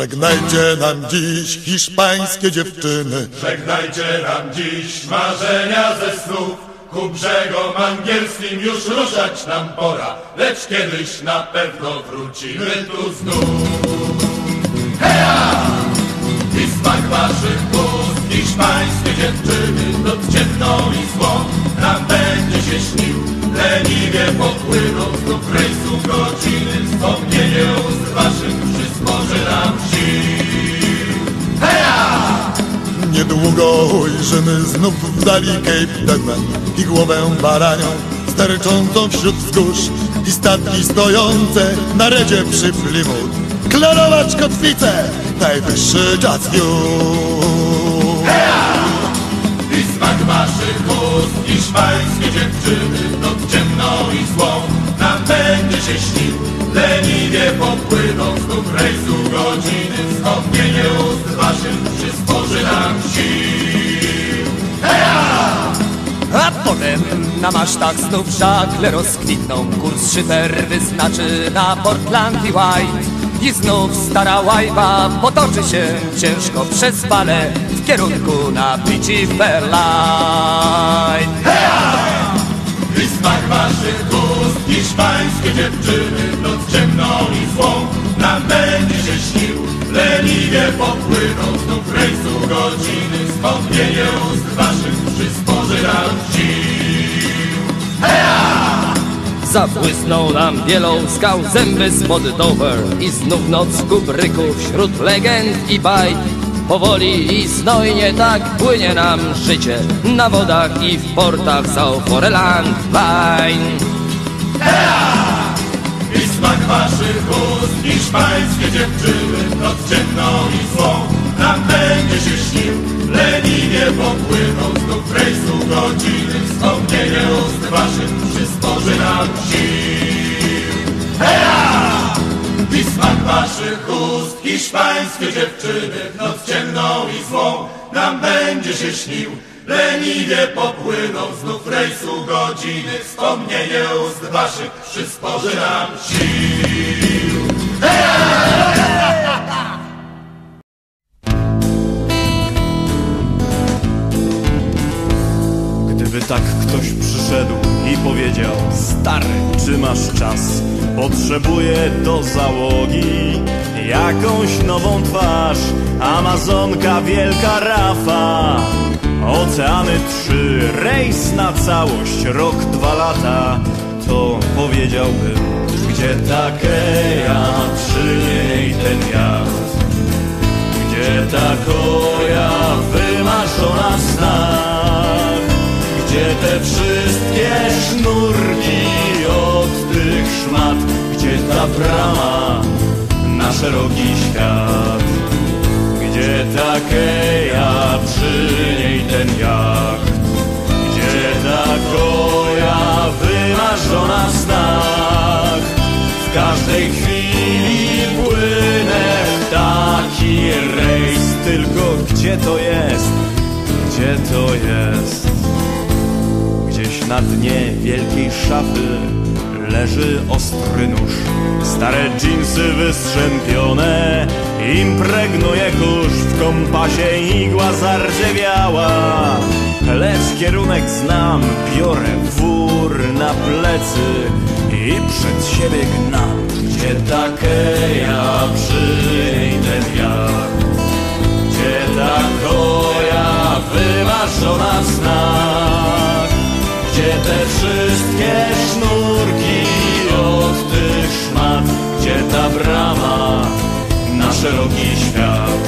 Żegnajcie nam dziś hiszpańskie dziewczyny. Żegnajcie nam dziś marzenia ze snów. Ku brzegom angielskim już ruszać nam pora, lecz kiedyś na pewno wrócimy tu znów. Heja! I smak waszych ust, hiszpańskie dziewczyny, noc ciemną i złą, nam będzie się śnił. Leniwie popłyną znów rejsu godziny, wspomnienie ust waszych Niedługo ujrzymy znów w dali Cape Devon i głowę baranią sterczącą wśród wzgórz i statki stojące na redzie przy Plymouth. Klarować kotwicę, najwyższy czas już. I smak waszych ust, hiszpańskie dziewczyny, noc ciemną i złą, nam będzie się śnił. Leniwie popłyną znów rejsu godziny, wspomnienie ust przysporzy nam sił. A potem na masztach znów żagle rozkwitną. Kurs szyper wyznaczy na Portland i White. I znów stara łajba potoczy się ciężko przez bale W kierunku na Beachy Fairlight I smak waszych ust, hiszpańskie dziewczyny, noc ciemną i złą, nam będzie się śnił. Leniwie popłyną znów rejsu godziny, wspomnienie ust waszych przysporzy nam sił. Zabłysnął nam wielą skał zęby spod Dover I znów noc kubryków wśród legend i bajk Powoli i znojnie tak płynie nam życie Na wodach i w portach Southmoreland Line I smak waszych ust, hiszpańskie dziewczyny, noc ciemną i złą, nam będzie się śnił. Leniwie popłyną znów rejsu godziny, wspomnienie ust waszych przysporzy nam sił. Heja! I smak waszych ust, hiszpańskie dziewczyny, noc ciemną i złą, nam będzie się śnił. Leniwie popłyną znów rejsu godziny, wspomnienie ust waszych przysporzy nam sił. Gdyby tak ktoś przyszedł i powiedział Stary, czy masz czas? Potrzebuję do załogi Jakąś nową twarz Amazonka, wielka rafa Oceany trzy, rejs na całość Rok, dwa lata. To powiedziałbym Gdzie ta keja, przy niej ten jacht Gdzie ta koja wymarzona w snach Gdzie te wszystkie sznurki od tych szmat. Gdzie ta brama na szeroki świat. Gdzie ta keja, przy ten jacht Gdzie ta koja wymarzona w snach W każdej chwili płynę w taki rejs Tylko gdzie to jest? Gdzie to jest? Na dnie wielkiej szafy leży ostry nóż. Stare dżinsy wystrzępione Impregnuje kurz w kompasie igła zardzewiała. Lecz kierunek znam, biorę wór na plecy I przed siebie gnam Gdzie ta keja, przy niej ten jacht Gdzie ta koja wymarzona w snach te wszystkie sznurki od tych szmat Gdzie ta brama na szeroki świat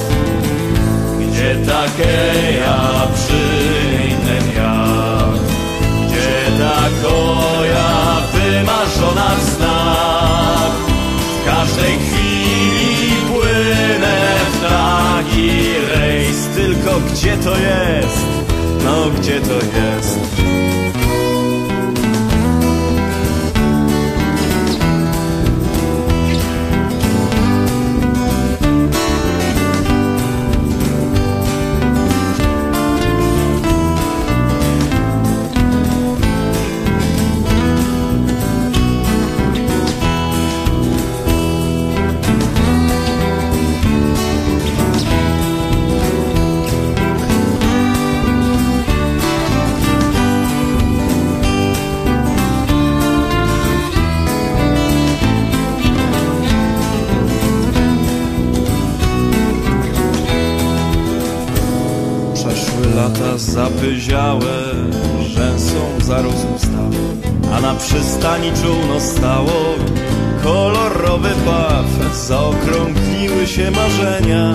Gdzie ta keja, przy ten jacht Gdzie ta koja wymarzona w snach W każdej chwili płynę w taki rejs Tylko gdzie to jest? No gdzie to jest? Zapyziałe rzęsą zarósł staw, a na przystani czółno stało kolorowy paw. Zaokrągliły się marzenia,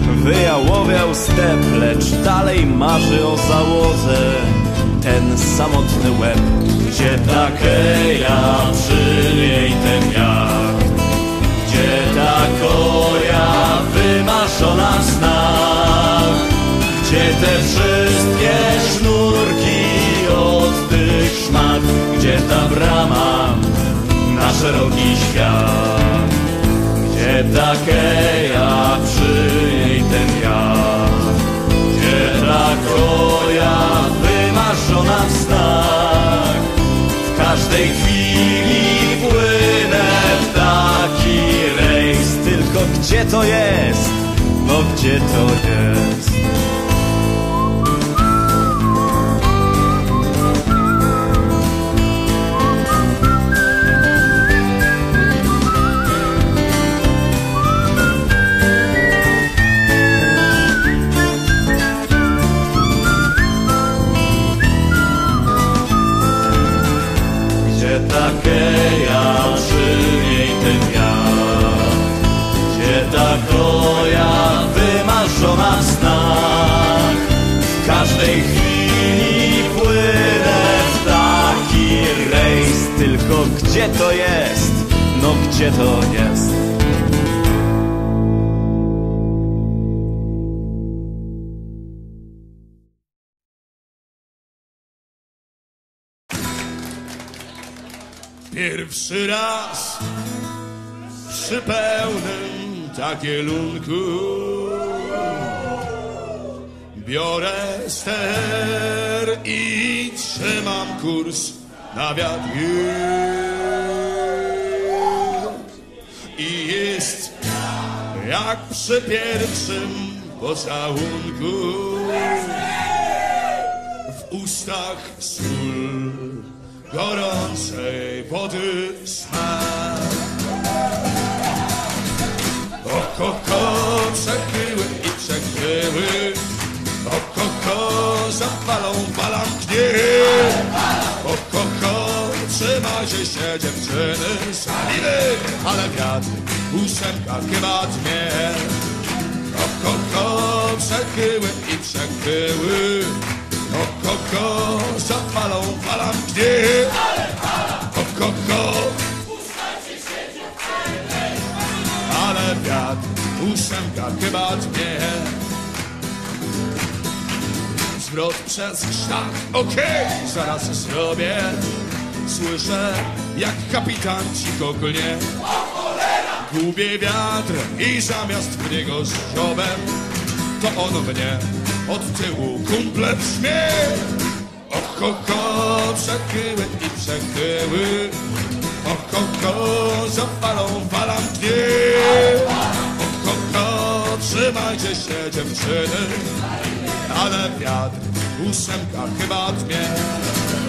wyjałowiał step, lecz dalej marzy o załodze ten samotny łeb. Gdzie ta keja te wszystkie sznurki od tych szmat, gdzie ta brama na szeroki świat, gdzie ta keja przy niej ten jak, gdzie ta koja wymarzona w snach, w każdej chwili płynę w taki rejs, tylko gdzie to jest? No gdzie to jest? Chwili płynę w taki rejs Tylko gdzie to jest? No gdzie to jest? Pierwszy raz przy pełnym takielunku Biorę ster i trzymam kurs na wiatr. I jest jak przy pierwszym pocałunku W ustach sól gorącej wody smak. Oko, ko, przechyły gniew. Oko, ko, trzymajcie się dziewczyny, szalimy, ale wiatr ósemka chyba dnie. Oko, ko, przechyły i przechyły, oko, ko, zapalą balam gniew. Oko, ko, ale wiatr ósemka chyba dnie. Zwrot przez krzak, okej, zaraz zrobię. Słyszę, jak kapitan cicho klnie. Gubię wiatr i zamiast w niego z ziobem, to on mnie od tyłu kumple brzmie. Oko, ko, przechyły i przechyły, oko, ko, zapalą falam dnie. Oko, ko, trzymajcie się dziewczyny, ale wiatr ósemka chyba dmie.